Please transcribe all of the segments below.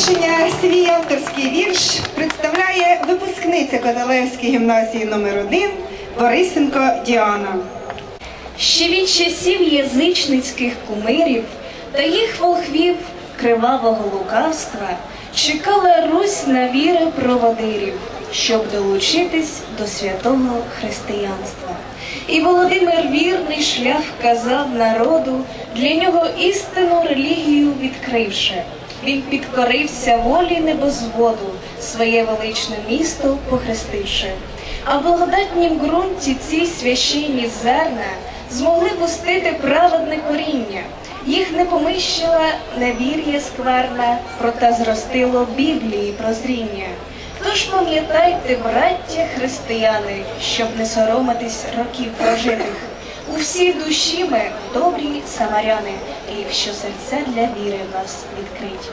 завершення свій авторський вірш представляє випускниця Кадалевської гімназії номер 1 Борисенко Діана. Ще від часів язичницьких кумирів та їх волхвів кривавого лукавства чекала Русь на віри проводирів, щоб долучитись до святого християнства. І Володимир вірний шлях вказав народу, для нього істинну релігію відкривши. Він підкорився волі небозводу, своє величне місто похрестивши. А в благодатнім ґрунті ці священні зерна змогли пустити праведне коріння. Їх не помищила невір'я скверна, проте зростило Біблії прозріння. Тож пам'ятайте, браття християни, щоб не соромитись років прожитих. У всій душі ми добрі самаряни, якщо серця для віри в нас відкриті.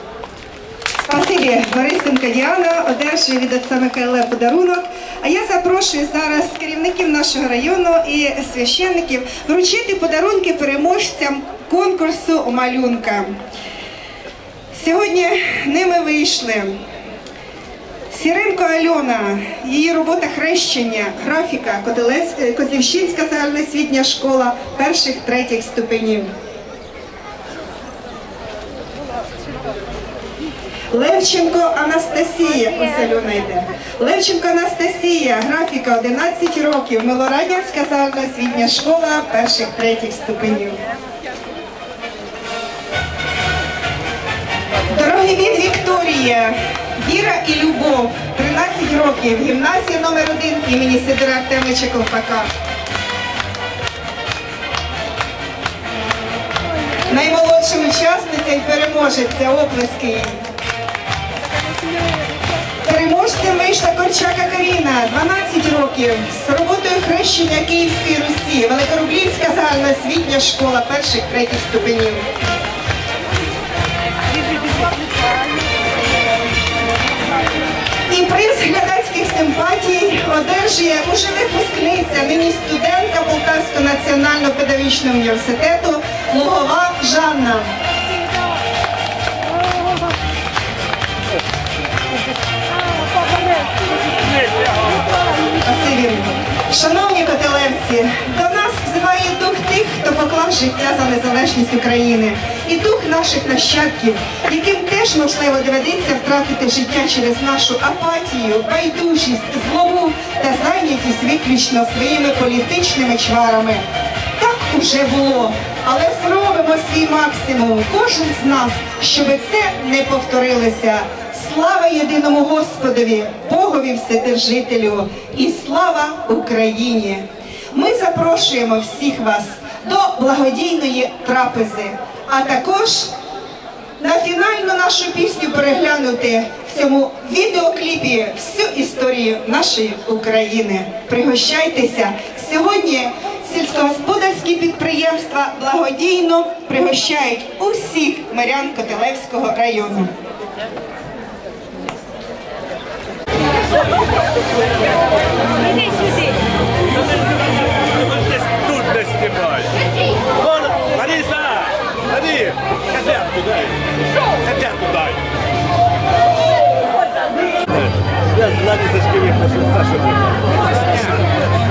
Спасибі, Борисенко Діана одержує від отця Михайла подарунок. А я запрошую зараз керівників нашого району і священників вручити подарунки переможцям конкурсу малюнка. Сьогодні ними вийшли Сіренко Альона, її робота хрещення, графіка, Котелець- Козлівщинська загальноосвітня школа перших третіх ступенів. Левченко Анастасія, ось Альона йде. Левченко Анастасія, графіка 11 років, Милорадянська загальноосвітня школа перших третіх ступенів. Дорогий Вікторія, Віра і Любов, 13 років, гімназія номер 1 імені Сидора Артемовича Колпака. Наймолодша учасниця і переможеця, оплески їй. Переможцем Корчака Каріна, 12 років, з роботою хрещення Київської Русі, Великорублівська загальноосвітня школа перших третіх ступенів. Одержує уже випускниця, нині студентка Полтавського національного педагогічного університету Лугова Жанна. Шановні котелевці, до хто життя за незалежність України, і дух наших нащадків, яким теж можливо доведеться втратити життя через нашу апатію, байдужість, злову та зайнятість виключно своїми політичними чварами. Так уже було, але зробимо свій максимум, кожен з нас, щоб це не повторилося. Слава єдиному Господові, Богові Вседержителю і слава Україні! Ми запрошуємо всіх вас до благодійної трапези, а також на фінальну нашу пісню переглянути в цьому відеокліпі всю історію нашої України. Пригощайтеся сьогодні. Сільськогосподарські підприємства благодійно пригощають усіх мирян Котелевського району. Тут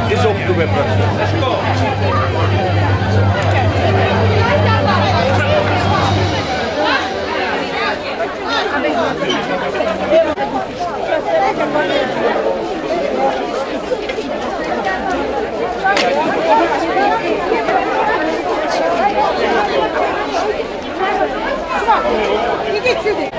It's off the Let's go.